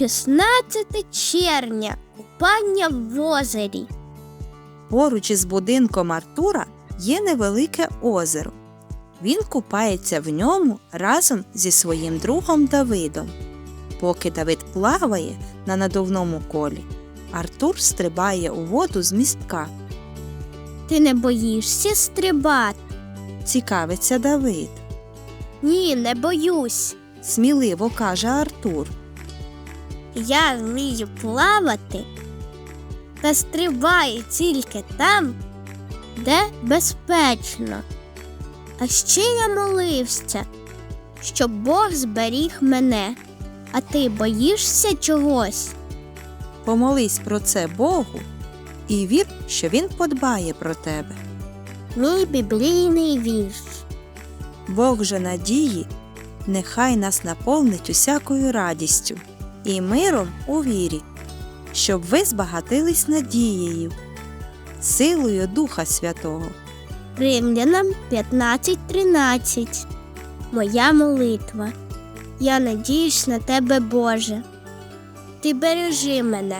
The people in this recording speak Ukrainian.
16 червня. Купання в озері. Поруч із будинком Артура є невелике озеро. Він купається в ньому разом зі своїм другом Давидом. Поки Давид плаває на надувному колі, Артур стрибає у воду з містка. Ти не боїшся стрибати? Цікавиться Давид. Ні, не боюсь. Сміливо каже Артур. Я вмію плавати та стрибаю тільки там, де безпечно. А ще я молився, щоб Бог зберіг мене. А ти боїшся чогось? Помолись про це Богу і вір, що Він подбає про тебе. Мій біблійний вірш. Бог же надії, нехай нас наповнить усякою радістю і миром у вірі, щоб ви збагатились надією, силою Духа Святого. Римлянам 15.13. Моя молитва. Я надіюсь на тебе, Боже. Ти бережи мене